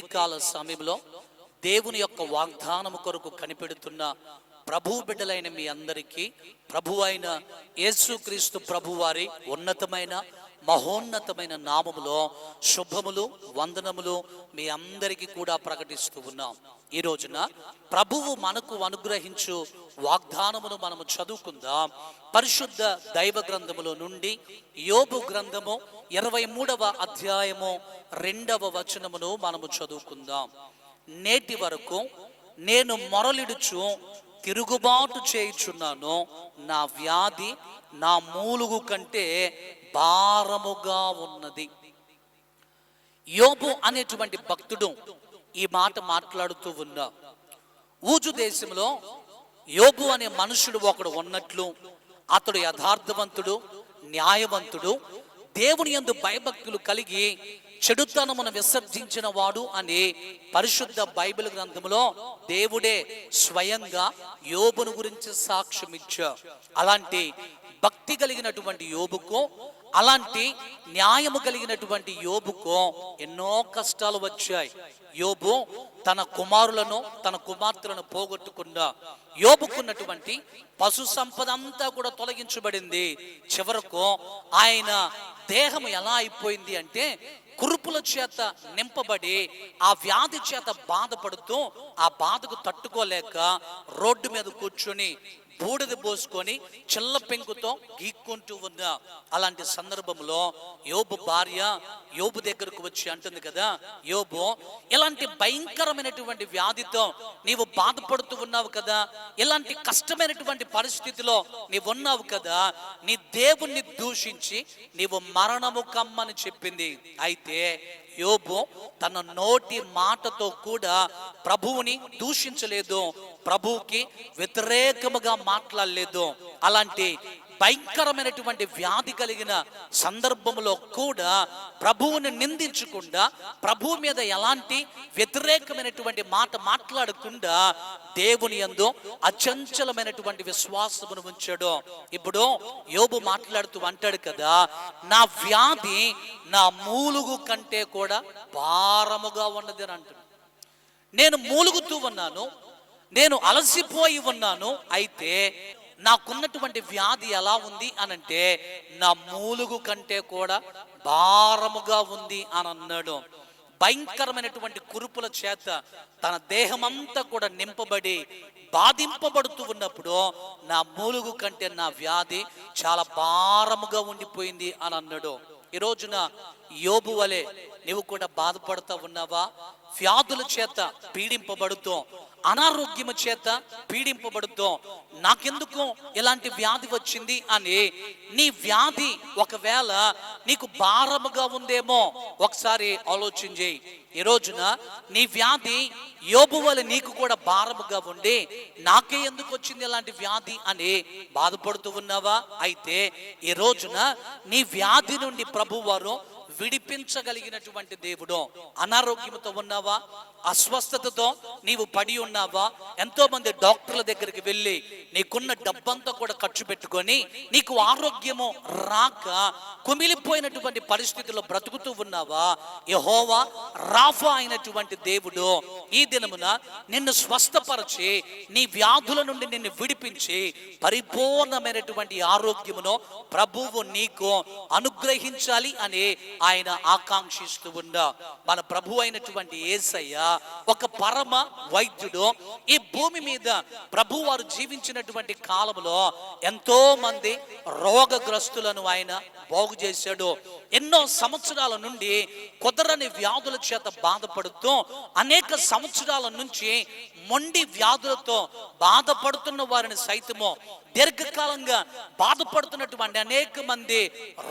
ఉదయకాల సమయంలో దేవుని యొక్క వాగ్దానము కొరకు కనిపెడుతున్న ప్రభు బిడ్డలైన మీ అందరికీ ప్రభు అయిన యేసుక్రీస్తు ప్రభు వారి ఉన్నతమైన మహోన్నతమైన నామములో శుభములు వందనములు మీ అందరికీ కూడా ప్రకటిస్తూ ఉన్నాం. ఈ రోజున ప్రభువు మనకు అనుగ్రహించు వాగ్దానమును మనము చదువుకుందాం. పరిశుద్ధ దైవ గ్రంథములో నుండి యోబు గ్రంథము ఇరవై మూడవ అధ్యాయము రెండవ వచనమును మనము చదువుకుందాం. నేటి వరకు నేను మొరలిడుచు తిరుగుబాటు చేయుచున్నాను. నా వ్యాధి నా మూలుగు కంటే భారముగా ఉన్నది. యోబు అనేటువంటి భక్తుడు ఈ మాట మాట్లాడుతూ ఉన్నా ఊజు దేశంలో యోబు అనే మనుషుడు ఒకడు ఉన్నట్లు అతడు యథార్థవంతుడు న్యాయవంతుడు దేవుని యందు భయభక్తులు కలిగి చెడుతనమును విసర్జించిన వాడు అని పరిశుద్ధ బైబిల్ గ్రంథంలో దేవుడే స్వయంగా యోబును గురించి సాక్ష్యమిచ్చా అలాంటి భక్తి కలిగినటువంటి యోబుకు అలాంటి న్యాయము కలిగినటువంటి యోబుకు ఎన్నో కష్టాలు వచ్చాయి. యోబు తన కుమారులను తన కుమార్తెలను పోగొట్టకుండా యోబుకున్నటువంటి పశు సంపద అంతా కూడా తొలగించబడింది. చివరకు ఆయన దేహం ఎలా అయిపోయింది అంటే కురుపుల చేత నింపబడి ఆ వ్యాధి చేత బాధపడుతూ ఆ బాధకు తట్టుకోలేక రోడ్డు మీద కూర్చొని బూడిద పోసుకొని చిల్ల పెంకుతో గీక్కుంటూ ఉన్న అలాంటి సందర్భంలో యోబు భార్య యోబు దగ్గరకు వచ్చి అంటుంది కదా యోబు ఇలాంటి భయంకరమైనటువంటి వ్యాధితో నీవు బాధపడుతూ ఉన్నావు కదా ఇలాంటి కష్టమైనటువంటి పరిస్థితిలో నీవు ఉన్నావు కదా నీ దేవుణ్ణి దూషించి నీవు మరణము కమ్మని చెప్పింది. అయితే యోబు తన నోటి మాటతో కూడా ప్రభువుని దూషించలేదు ప్రభువుకి వ్యతిరేకముగా మాట్లాడలేదు. అలాంటి భయంకరమైనటువంటి వ్యాధి కలిగిన సందర్భంలో కూడా ప్రభువుని నిందించకుండా ప్రభువు మీద ఎలాంటి వ్యతిరేకమైనటువంటి మాట మాట్లాడకుండా దేవుని యందు అచంచలమైనటువంటి విశ్వాసమును ఉంచాడు. ఇప్పుడు యోబు మాట్లాడుతూ అంటాడు కదా నా వ్యాధి నా మూలుగు కంటే కూడా భారముగా ఉన్నది అని అంటున్నాడు. నేను మూలుగుతూ ఉన్నాను నేను అలసిపోయి ఉన్నాను అయితే నాకున్నటువంటి వ్యాధి ఎలా ఉంది అనంటే నా మూలుగు కంటే కూడా భారముగా ఉంది అని అన్నాడు భయంకరమైనటువంటి కురుపుల చేత తన దేహమంతా కూడా నింపబడి బాధింపబడుతూ ఉన్నప్పుడు నా మూలుగు కంటే నా వ్యాధి చాలా భారముగా ఉండిపోయింది అని అన్నాడు ఈ రోజున యోబు వలె నువ్వు కూడా బాధపడుతూ ఉన్నావా? వ్యాధుల చేత పీడింపబడుతూ అనారోగ్యము చేత పీడింపబడుతో నాకెందుకు ఇలాంటి వ్యాధి వచ్చింది అని. నీ వ్యాధి ఒకవేళ నీకు భారముగా ఉందేమో ఒకసారి ఆలోచన చేయి. ఈ రోజున నీ వ్యాధి యోబు వల్ల నీకు కూడా భారముగా ఉండి నాకే ఎందుకు వచ్చింది ఇలాంటి వ్యాధి అని బాధపడుతూ ఉన్నావా? అయితే ఈ రోజున నీ వ్యాధి నుండి ప్రభువారు విడిపించగలిగినటువంటి దేవుడు? అనారోగ్యంతో ఉన్నావా? అస్వస్థతతో నీవు పడి ఉన్నావా? ఎంతో మంది డాక్టర్ల దగ్గరికి వెళ్ళి నీకున్న డబ్బంతా కూడా ఖర్చు పెట్టుకొని నీకు ఆరోగ్యము రాక కుమిలిపోయినటువంటి పరిస్థితుల్లో బ్రతుకుతూ ఉన్నావా? యహోవా రాఫా అయినటువంటి దేవుడు ఈ దినమున నిన్ను స్వస్థపరచి నీ వ్యాధుల నుండి నిన్ను విడిపించి పరిపూర్ణమైనటువంటి ఆరోగ్యమును ప్రభువు నీకు అనుగ్రహించాలి అని ఆయన ఆకాంక్షిస్తూ ఉన్న మన ప్రభు అయినటువంటి ఏసయ్య ఒక పరమ వైద్యుడు. ఈ భూమి మీద ప్రభు వారు జీవించినటువంటి కాలంలో ఎంతో మంది రోగగ్రస్తులను ఆయన బాగు చేశాడు. ఎన్నో సంవత్సరాల నుండి కుదరని వ్యాధుల చేత బాధపడుతూ అనేక సంవత్సరాల నుంచి మొండి వ్యాధులతో బాధపడుతున్న వారిని సైతము దీర్ఘకాలంగా బాధపడుతున్నటువంటి అనేక మంది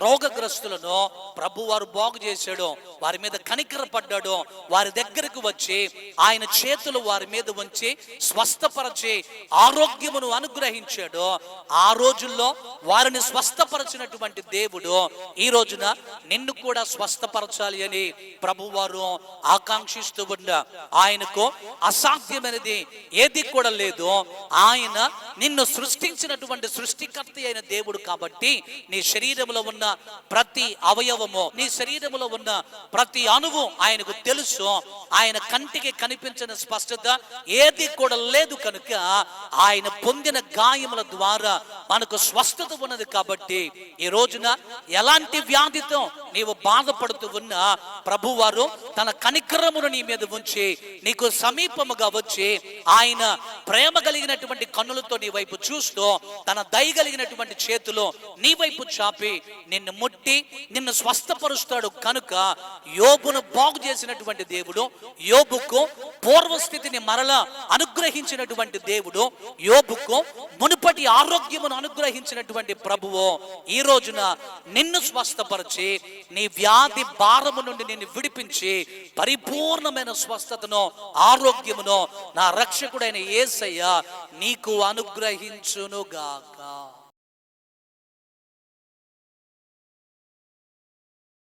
రోగగ్రస్తులను ప్రభువారు వారు బాగు చేశాడు వారి మీద కనికర పడ్డాడు వారి దగ్గరకు వచ్చి ఆయన చేతులు వారి మీద ఉంచి స్వస్థపరచి ఆరోగ్యమును అనుగ్రహించాడు ఆ రోజుల్లో వారిని స్వస్థపరచినటువంటి దేవుడు ఈ రోజున నిన్ను కూడా స్వస్థపరచాలి అని ప్రభువారు ఆకాంక్షిస్తూ ఉన్న ఆయనకు అసాధ్యమైనది ఏది కూడా లేదు. ఆయన నిన్ను సృష్టించినటువంటి సృష్టికర్త అయిన దేవుడు కాబట్టి నీ శరీరంలో ఉన్న ప్రతి అవయవము నీ శరీరంలో ఉన్న ప్రతి అణువు ఆయనకు తెలుసు. ఆయన కంటికి కనిపించిన స్పష్టత ఏది కూడా లేదు కనుక ఆయన పొందిన గాయముల ద్వారా మనకు స్వస్థత ఉన్నది కాబట్టి ఈ రోజున ఎలాంటి వ్యాధితో నీవు బాధపడుతూ ఉన్నా ప్రభువారు తన కనికరమును నీ మీద ఉంచి నీకు సమీపముగా వచ్చి ఆయన ప్రేమ కలిగినటువంటి కన్నులతో నీ వైపు చూస్తూ తన దయ కలిగినటువంటి చేతిలో నీ వైపు చాపి నిన్ను ముట్టి నిన్ను స్వస్థపరుస్తాడు కనుక యోబును బాగు చేసినటువంటి దేవుడు యోబుకు పూర్వస్థితిని మరలా అనుగ్రహించినటువంటి దేవుడు యోబుకు మునుపటి ఆరోగ్యమును అనుగ్రహించినటువంటి ప్రభువు ఈ రోజున నిన్ను స్వస్థపరిచి నీ వ్యాధి భారము నుండి నేను విడిపించి పరిపూర్ణమైన స్వస్థతను ఆరోగ్యమును నా రక్షకుడైన యేసయ్య నీకు అనుగ్రహించునుగాక.